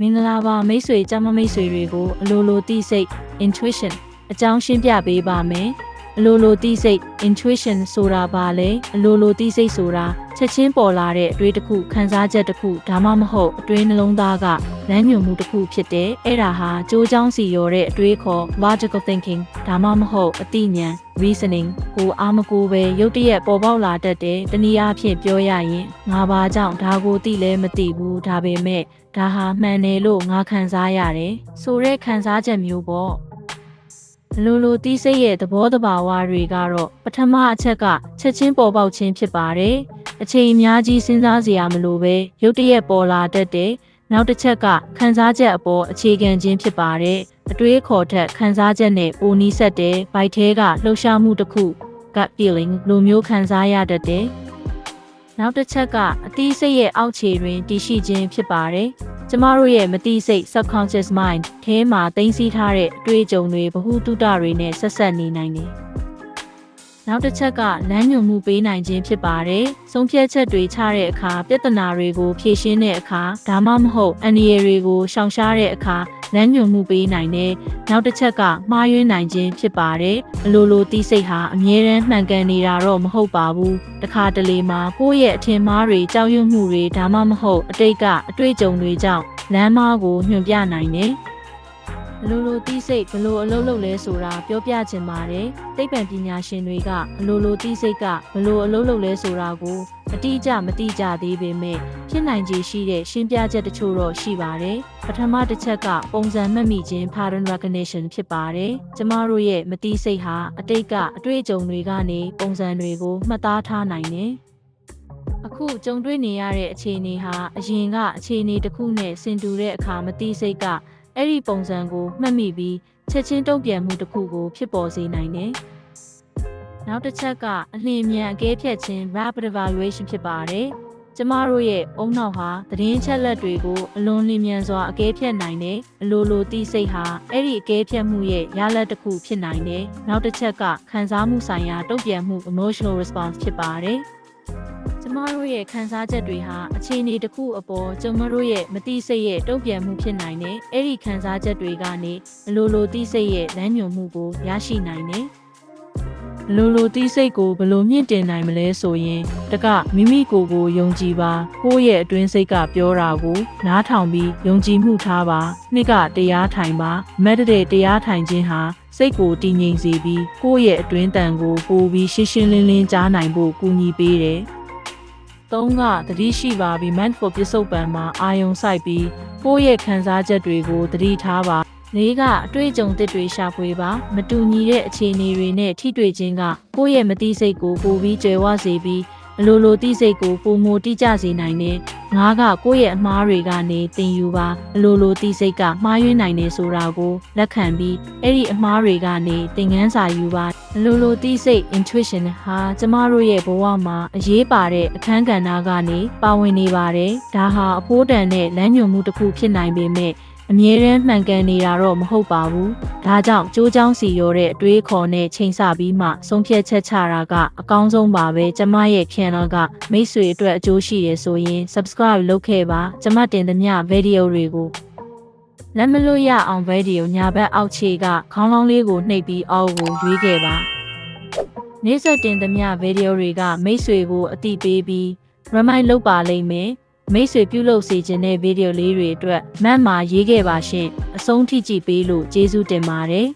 မင်္ဂလာပါမိတ်ဆွေကျမမိတ်ဆွေတွေကိုအလိုလိုသိစိတ် intuition အကြောင်းရှင်းပြပေးပါမယ် အလိုလိုသိစိတ် intuition ဆိုတာဘာလဲအလိုလိုသိစိတ်ဆိုတာချက်ချင်းပေါ်လာတဲ့အတွေ့တစ်ခုခံစားချက်တစ်ခုဒါမှမဟုတ်အတွင်းနှလုံးသားကလမ်းညွှန်မှုတစ်ခုဖြစ်တယ်အဲ့ဒါဟာကြိုးချောင်းစီရော်တဲ့အတွေ့ခေါ် logical thinking ဒါမှမဟုတ်အသိဉာဏ် reasoning ကိုအာမကိုပဲရုတ်တရက်ပေါ်ပေါက်လာတတ်တယ်တနည်းအားဖြင့်ပြောရရင်ငါဘာကြောင့်ဒါကိုသိလဲမသိဘူးဒါပေမဲ့ဒါဟာမှန်တယ်လို့ငါခံစားရတယ်ဆိုတဲ့ခံစားချက်မျိုးပေါ့ လိုလိုတီးစိတ်ရဲ့သဘောတဘာဝတွေကတော့ပထမအချက်ကချက်ချင်းပေါ်ပေါက်ခြင်းဖြစ်ပါတယ်အချိန်အများကြီးစဉ်းစားစရာမလိုပဲရုတ်တရက်ပေါ်လာတတ်တယ်နောက်တစ်ချက်ကခံစားချက်အပေါ်အခြေခံခြင်းဖြစ်ပါတယ်အတွေးခေါ်ထက်ခံစားချက်နဲ့ပိုနီးဆက်တဲ့ဘိုက်ထဲကလှုပ်ရှားမှုတစ်ခု gut feeling လိုမျိုးခံစားရတတ်တယ်နောက်တစ်ချက်ကအသီးစိတ်ရဲ့အောက်ခြေတွင်တည်ရှိခြင်းဖြစ်ပါတယ် ကျမတို့ရဲ့မတိစိတ် subconscious mind ထဲမှာတင်စီထားတဲ့အတွေ့အကြုံတွေဗဟုသုတတွေနဲ့ဆက်ဆက်နေနိုင်တယ်။ နောက်တစ်ချက်ကလမ်းညွှန်မှုပေးနိုင်ခြင်းဖြစ်ပါတယ်။ဆုံးဖြတ်ချက်တွေချတဲ့အခါပြဿနာတွေကိုဖြေရှင်းတဲ့အခါဒါမှမဟုတ်အန္တရာယ်တွေကိုရှောင်ရှားတဲ့အခါလမ်းညွှန်မှုပေးနိုင်တယ်။နောက်တစ်ချက်ကမှားယွင်းနိုင်ခြင်းဖြစ်ပါတယ်။အလိုလိုတိစိတ်ဟာအမြဲတမ်းမှန်ကန်နေတာတော့မဟုတ်ပါဘူး။တခါတလေမှာကိုယ့်ရဲ့အထင်မှားတွေကြောက်ရွံ့မှုတွေဒါမှမဟုတ်အတိတ်ကအတွေ့အကြုံတွေကြောင့်လမ်းမားကိုညွှန်ပြနိုင်တယ်။ ဘလိုလိုတီးစိတ်ဘလိုအလုပ်လုပ်လဲဆိုတာပြောပြချင်ပါတယ်။သိပ္ပံပညာရှင်တွေကအလိုလိုတီးစိတ်ကဘလိုအလုပ်လုပ်လဲဆိုတာကိုအတိအကျမတိကျသေးပေမဲ့ဖြစ်နိုင်ခြေရှိတဲ့ရှင်းပြချက်တချို့တော့ရှိပါတယ်။ပထမတစ်ချက်ကပုံစံမှတ်မိခြင်း pattern recognition ဖြစ်ပါတယ်။ကျမတို့ရဲ့မတိစိတ်ဟာအတိတ်ကအတွေ့အကြုံတွေကနေပုံစံတွေကိုမှတ်သားထားနိုင်တယ်။အခုကြုံတွေ့နေရတဲ့အခြေအနေဟာအရင်ကအခြေအနေတစ်ခုနဲ့ဆင်တူတဲ့အခါမတိစိတ်က အဲ့ဒီပုံစံကိုမှတ်မိပြီးချက်ချင်းတုံ့ပြန်မှုတစ်ခုကိုဖြစ်ပေါ်စေနိုင်တယ်။နောက်တစ်ချက်ကအလျင်အမြန်အကဲဖြတ်ခြင်း rapid evaluation ဖြစ်ပါတယ်။ကျမတို့ရဲ့အုံနောက်ဟာသတင်းချက်လက်တွေကိုအလွန်လျင်မြန်စွာအကဲဖြတ်နိုင်တယ်။အလိုလိုတိစိတ်ဟာအဲ့ဒီအကဲဖြတ်မှုရဲ့ရလဒ်တစ်ခုဖြစ်နိုင်တယ်။နောက်တစ်ချက်ကခံစားမှုဆိုင်ရာတုံ့ပြန်မှု emotional response ဖြစ်ပါတယ်။ ကျမတို့ရဲ့ခံစားချက်တွေဟာအခြေအနေတစ်ခုအပေါ်ကျမတို့ရဲ့မတိစိတ်ရဲ့တုံ့ပြန်မှုဖြစ်နိုင်တယ်။အဲ့ဒီခံစားချက်တွေကနေအလိုလိုတိစိတ်ရဲ့လမ်းညွှန်မှုကိုရရှိနိုင်တယ်။အလိုလိုတိစိတ်ကိုဘယ်လိုမြင့်တင်နိုင်မလဲဆိုရင်တကမိမိကိုယ်ကိုယုံကြည်ပါကိုယ့်ရဲ့အတွင်းစိတ်ကပြောတာကိုနားထောင်ပြီးယုံကြည်မှုထားပါနှစ်ကတရားထိုင်ပါ meditate တရားထိုင်ခြင်းဟာစိတ်ကိုတည်ငြိမ်စေပြီးကိုယ့်ရဲ့အတွင်းတန်ကိုပိုပြီးရှင်းရှင်းလင်းလင်းကြားနိုင်ဖို့ကူညီပေးတယ်။ သုံးကသတိရှိပါပြီး mindful ပြစ္ဆုတ်ပံမှာအာယုံစိုက်ပြီးကိုယ့်ရဲ့ခံစားချက်တွေကိုသတိထားပါလေးကအတွေ့အကြုံသစ်တွေရှာဖွေပါ မတူညီတဲ့အခြေအနေတွေနဲ့ထိတွေ့ခြင်းကကိုယ့်ရဲ့မတိစိတ်ကိုပိုပြီးကျွယ်ဝစေပြီး အလိုလိုတိစိတ်ကိုပုံမတိကျစေနိုင်တယ်။ငါကကိုယ့်ရဲ့အမှားတွေကနေတင်ယူပါအလိုလိုတိစိတ်ကမှားယွင်းနိုင်တယ်ဆိုတာကိုလက်ခံပြီးအဲ့ဒီအမှားတွေကနေသင်ခန်းစာယူပါအလိုလိုတိစိတ် intuition ဟာကျမတို့ရဲ့ဘဝမှာအရေးပါတဲ့အခန်းကဏ္ဍကနေပါဝင်နေပါတယ်။ဒါဟာအဖိုးတန်တဲ့လမ်းညွှန်မှုတစ်ခုဖြစ်နိုင်ပေမဲ့ အမြဲတမ်းမှန်ကန်နေတာတော့မဟုတ်ပါဘူး။ဒါကြောင့်ကြိုးချောင်းစီရောတဲ့အတွေးခေါ်နဲ့ချိန်ဆပြီးမှဆုံးဖြတ်ချက်ချတာကအကောင်းဆုံးပါပဲ။ကျမရဲ့ channel ကမိတ်ဆွေအတွက်အကျိုးရှိရဆိုရင် subscribe လုပ်ခဲ့ပါ။ကျမတင်သမျှ video တွေကိုလက်မလို့ရအောင် video ညာဘက်အောက်ခြေကခေါင်းလောင်းလေးကိုနှိပ်ပြီးအောက်ကိုရွေးခဲ့ပါ။နေ့ဆက်တင်သမျှ video တွေကမိတ်ဆွေကိုအတိပေးပြီး remind လုပ်ပါလိမ့်မယ်။ မိတ်ဆွေပြုလုပ်စေခြင်းတဲ့ဗီဒီယိုလေးတွေအတွက်မတ်မှာရေးခဲ့ပါရှင်အဆုံးထိကြည့်ပေးလို့ကျေးဇူးတင်ပါတယ်